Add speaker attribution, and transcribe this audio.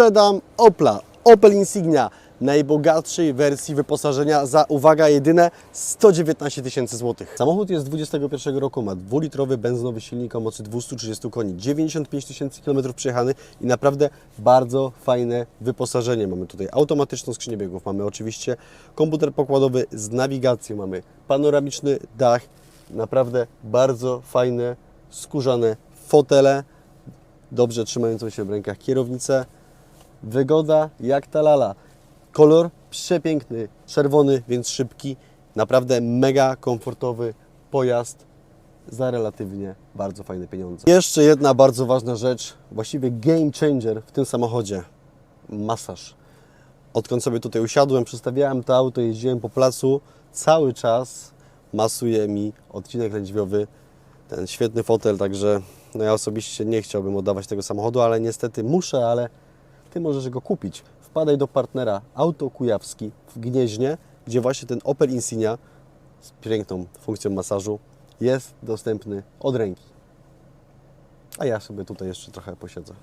Speaker 1: sprzedam Opla, Opel Insignia, najbogatszej wersji wyposażenia za, uwaga, jedyne 119 tysięcy złotych. Samochód jest z 21 roku, ma dwulitrowy benzynowy silnik o mocy 230 koni, 95 tysięcy km przejechany i naprawdę bardzo fajne wyposażenie. Mamy tutaj automatyczną skrzynię biegów, mamy oczywiście komputer pokładowy z nawigacją, mamy panoramiczny dach, naprawdę bardzo fajne, skórzane fotele, dobrze trzymającą się w rękach kierownicę. Wygoda jak ta lala. Kolor przepiękny, czerwony, więc szybki. Naprawdę mega komfortowy pojazd za relatywnie bardzo fajne pieniądze. Jeszcze jedna bardzo ważna rzecz, właściwie game changer w tym samochodzie. Masaż. Odkąd sobie tutaj usiadłem, przestawiałem to auto, jeździłem po placu, cały czas masuje mi odcinek lędźwiowy, ten świetny fotel, także no ja osobiście nie chciałbym oddawać tego samochodu, ale niestety muszę, ale Ty możesz go kupić. Wpadaj do partnera Auto Kujawski w Gnieźnie, gdzie właśnie ten Opel Insignia z piękną funkcją masażu jest dostępny od ręki. A ja sobie tutaj jeszcze trochę posiedzę.